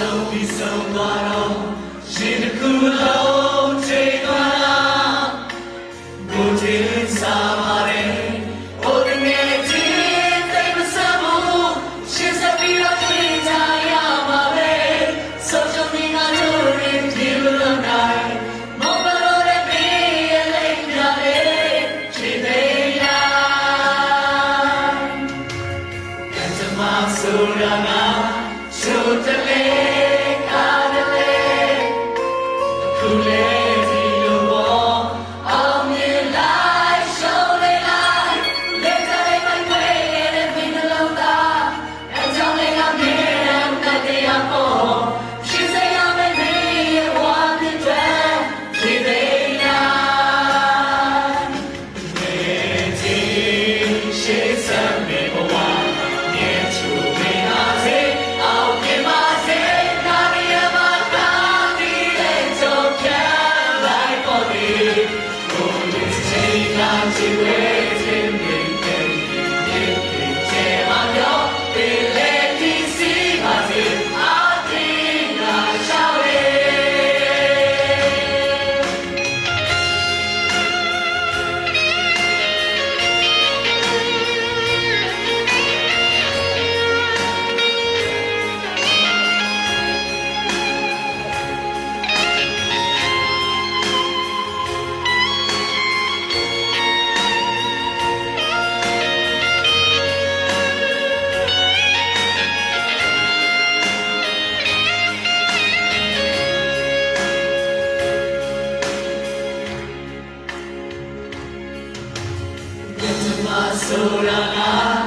လုံးပြီးဆုံးသွားတော့ရှင်တစ်ခုလုံးချိန်သွားလာကိုချင်းစားပါတယ်ဟိုတငယ်ချင်းသိမစမ်းဘူးရှင်စပြီးတော့ခင်ကြရပါပဲဆောချမင်းကတို့ရင်ဒီလိုလုပ်နိုင်မဘလို့လည်းပြီးလေးကြတယ်ချိန်သေးရကံစမဆိုရနာ So delay. Yeah. 지혜 Surah